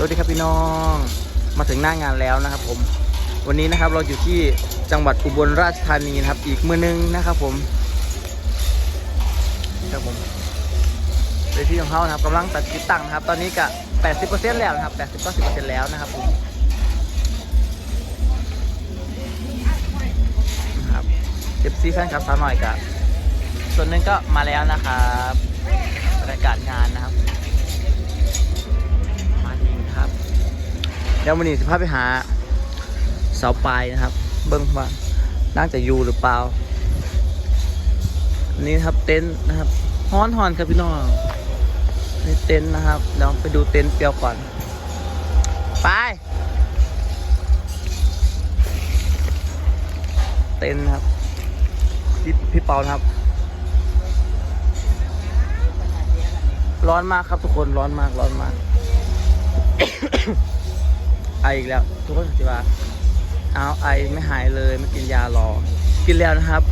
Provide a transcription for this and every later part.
สวัสดีครับพี่น้อง มาถึงหน้างานแล้วนะครับผม วันนี้นะครับเราอยู่ที่จังหวัดอุบลราชธานีนะครับ อีกมือนึงนะครับผมครับผมเวทีของเขานะครับกำลังตัดติดตั้งนะครับ ตอนนี้ก็80%แล้วนะครับ80-90%แล้วนะครับผมนะครับเจ็บซีแฟนคลับสาวหน่อยกับส่วนหนึ่งก็มาแล้วนะครับบรรยากาศงานนะครับ ดี๋ยววันนี้สิพาไปหาเสาปลายนะครับ เบิ้งว่าน่าจะอยู่หรือเปล่านนี้นะครับเต็นท์นะครับฮ้อนฮอนครับพี่น้องนี่เต็นท์นะครับเดี๋ยวไปดูเต็นท์เปียวก่อน ไปเต็นท์ครับพี่พี่เปานะครับ ร้อนมากครับทุกคนร้อนมากร้อนมาก ไออีกแล้ว ทุกคนสิว่าเอาไอไม่หายเลยไม่กินยารอ กินแล้วนะครับ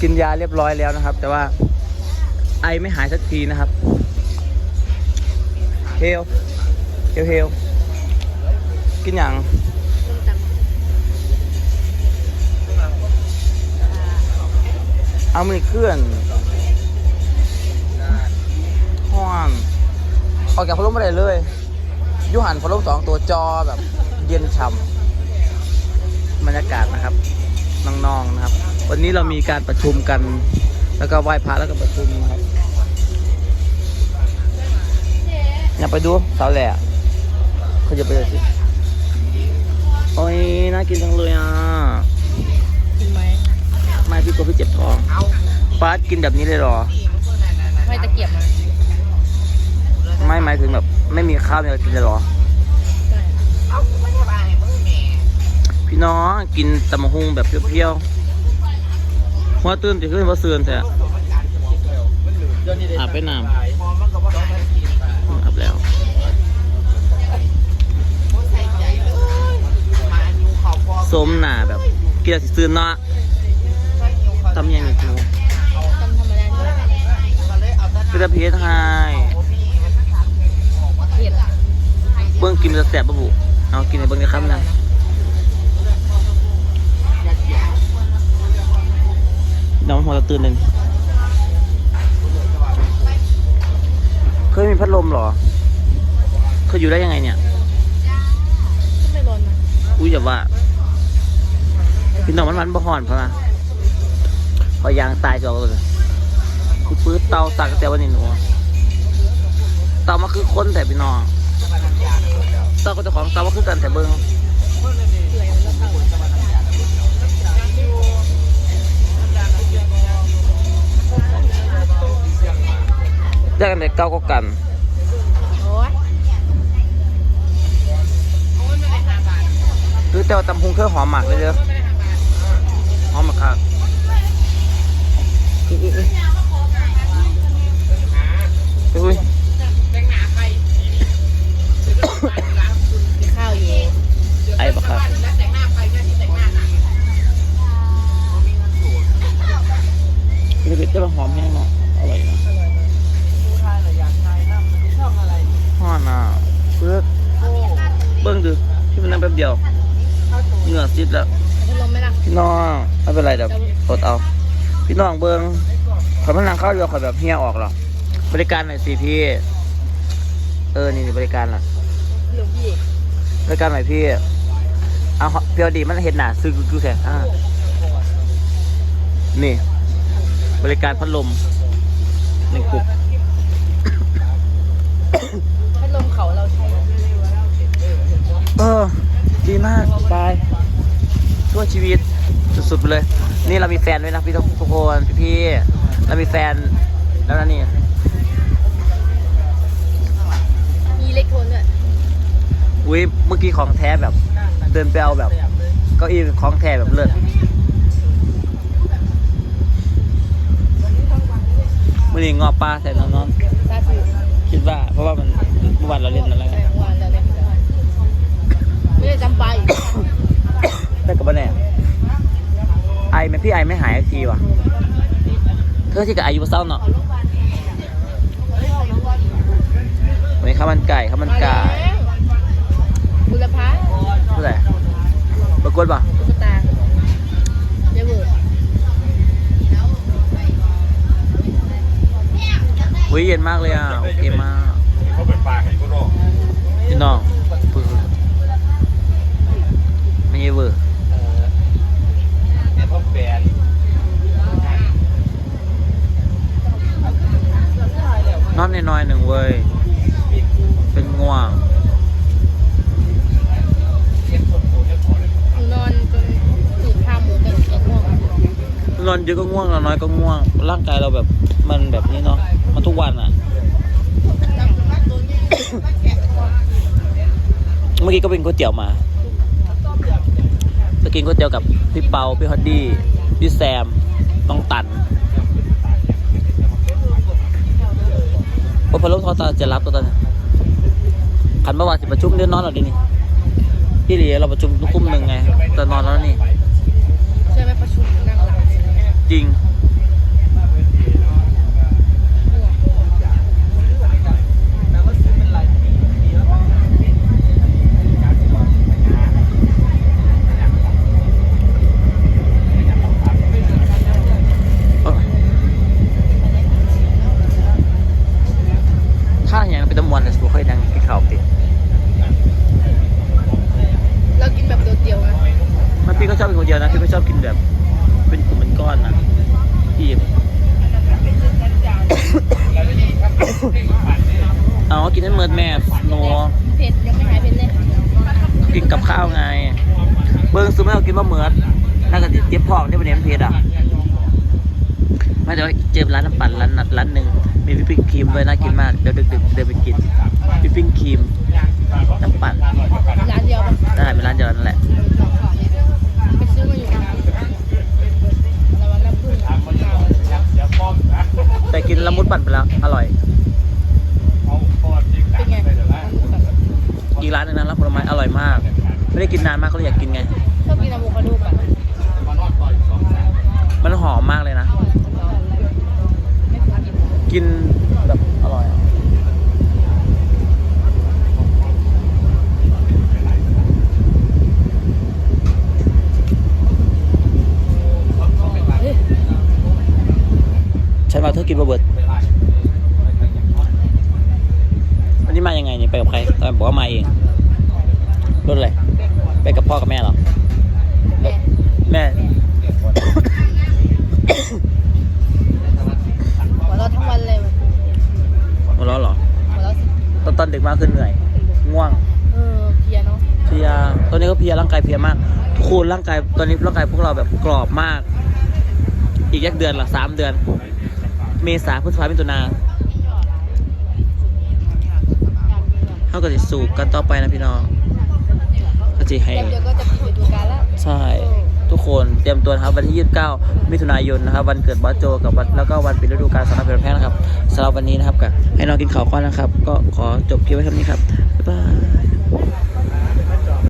กินยาเรียบร้อยแล้วนะครับ แต่ว่าไอไม่หายสักทีนะครับเฮลเฮลเฮลกินอย่างเอามือเคลื่อนห้อนออกจากพัดลมไม่ได้เลยยูหันพัดลมสองตัวจอแบบ เย็นฉ่ำบรรยากาศนะครับน้องๆนะครับ วันนี้เรามีการประชุมกัน แล้วก็ไหว้พระแล้วก็ประชุมนะครับอยากไปดูสาวแหล่เขาจะไปเลยสิโอ้ยน่ากินจังเลยอะกินไหมไม่พี่กลัวพี่เจ็บท้องป้าดกินแบบนี้เลยเหรอ ไม่ตะเกียบมาไม่หมายถึงแบบ ไม่มีข้าวเนี่ยกินเลยเหรอ พี่น้องกินตำมะฮุงแบบเปรี้ยวๆหัวตื่นจะขึ้นว่าเสื่อนแท้อาบไปน้ำอาบแล้วสมหนาแบบกินแล้วสิซื่นเนาะตำยังไงกูต้มธรรมดาที่คือจะพีชไฮเผ็ดเบิ้งกินมันจะแสบปะบุเอากินให้เบิ้งจะครับนะ น้องหัวจะตื่นหนึ่งเคยมีพัดลมเหรอ เคยอยู่ได้ยังไงเนี่ยก็ไม่ร้อนนะอุ้ยอย่าว่าพี่น้องมันมันบ่หอนเพราะนะพอยางตายจอกเลยคือปื้ดเตาสักแต่วันนี้หนูเตามาคือคนแต่พี่น้องเตาก็เจะของเตามาคือกันแต่เบิ้ง แยกกันแต่เก้าก็กันโอ้ยคือแต่ว่าตำพุงเครื่องหอมหมักเลยเด้อหอมหมักครับอุ้ย นนั่งแป๊บเดียวเหงื่อซิดแล้วพัดลมไหมล่ะพี่น้องไม่เป็นไรเดี๋ยวอดเอา พี่น้องเบิ้งขอยมันนั่งเข้าเรือขอยแบบเฮียออกหรอกบริการหน่อยสิพี่เออนี่นี่บริการล่ะหลวงพี่บริการหน่อยพี่เอาเพียวดีมันเห็นหนาซื้อกูแค่อ่านี่ บริการพัดลมหนึ่งกลุ่มพัดลมเขาเราใช้เออดี มากบายช่วยชีวิตสุดๆไปเลย นี่เรามีแฟนด้วยนะพี่ทุกคนพี่ๆเรามีแฟนแล้วนะนี่มีเล็กโทนด้วยอุ้ยเมื่อกี้ของแท้แบบ เดินไปเอาแบบเก้าอี้ของแท้แบบเลิศมื่อนี้งอปลาใส่น้องนอนซาฟิวคิดว่าเพราะว่ามันเมื่อวานเราเล่นอะไร ไม่ได้จำไป ได้กับบ้นแน่ไอไหมพี่ไอ้ไม่หายสักทีว่ะ เธอที่กับอายุเศร้าเนาะวันนี้ข้าวมันไก่ข้าวมันไก่บุรพาเท่าไร่ประกวดป่ะาวเวีร์ดเย็นมากเลยอะ โอเคมากเขาเปิดปากให้ก็รอพี่นอง ม่ใช่เวอร์เนี่ยต้องแบนนอนน้อยๆหนึ่งเว้ย เป็นง่วงเทียนคนโผล่เนี่ยพอเลยหนูนอนจนสูดข้าวหมูกันเอ็ดโมงนอนเยอะก็ง่วงนอนน้อยก็ง่วง ร่างกายเราแบบมันแบบนี้เนาะมันทุกวันอะ เมื่อกี้ก็เป็นก๋วยเตี๋ยวมาจะ กินก๋วยเตี๋ยวกับพี่เปาพี่ฮอดดี้พี่แซมน้องตันพอพอลงทอตาจะรับตัวตอนนั้นขันเมื่อวานสิประชุมเดือนนอนเหรอดินี่พี่หลีเราประชุมทุกคุ้มหนึ่งไงแต่นอนแล้วนี่ใช่ไหมประชุมนั่งหลังจริง ถ้าอย่างเป็นตะมวนแต่สูเคยนั่งกินข้าวติด เรากินแบบเดียวๆนะ มันพี่ก็ชอบกินคนเดียวนะพี่ก็ชอบกินแบบ เป็นกลุ่มเป็นก้อนนะพี่ เอากินให้เมิดแม่โนเผ็ดยังไม่หายเผ็ดเลยกินกับข้าวไง เบิ้งซื้อไม่เอากินว่าเมิดน่าจะเจ็บท้องที่ประเด็นเพชรอะไม่แต่ว่าเจอร้านน้ำปั่นร้านนัดร้านหนึ่งมีวิปปิ้งครีมด้วยน่ากินมากเดี๋ยวดึกๆเดินไปกินวิปปิ้งครีมน้ำปั่นร้านเดียวได้เป็นร้านเดียวนั่นแหละแต่กินละมุดปั่นไปแล้ว อร่อย ไม่ได้กินนานมากก็เลยอยากกินไง ชอบกินอะโวคาโดป่ะมานอดต่อยสองสามมันหอมมากเลยนะ กินแบบอร่อยอะเฮ้ยฉันมาเธอกินบะเบิดวันนี้มายังไงเนี่ยไปกับใครตอนบอกว่ามาเองรถอะไร ไปกับพ่อกับแม่เหรอ แม่แม่หัวเราะทั้งวันเลยวันมาล้อเหรอ หัวเราะสิตอนตอนดึกมากขึ้นเหนื่อย ง่วง เออเพลียเนาะเพลีย ตอนนี้ก็เพลียร่างกายเพลียมากทุกคนร่างกาย ตอนนี้ร่างกายพวกเราแบบกรอบมาก อีกยักเดือนหละสามเดือน เมษาพฤษภาคมมิถุนาเท่ากับจะสูบกันต่อไปนะพี่น้องก็ จะให้เดี๋ยวเดี๋ยวก็จะปิดฤดูกาลแล้วใช่ ทุกคนเตรียมตัวนะครับวันที่ 29 มิถุนายนนะครับ วันเกิดบอสโจกับวันแล้วก็วันปิดฤดูกาลสำหรับเพลินแพงนะครับสำหรับวันนี้นะครับกับให้น้องกินข้าวก้อนนะครับ ก็ขอจบคลิปไว้เท่านี้ครับบ๊ายบาย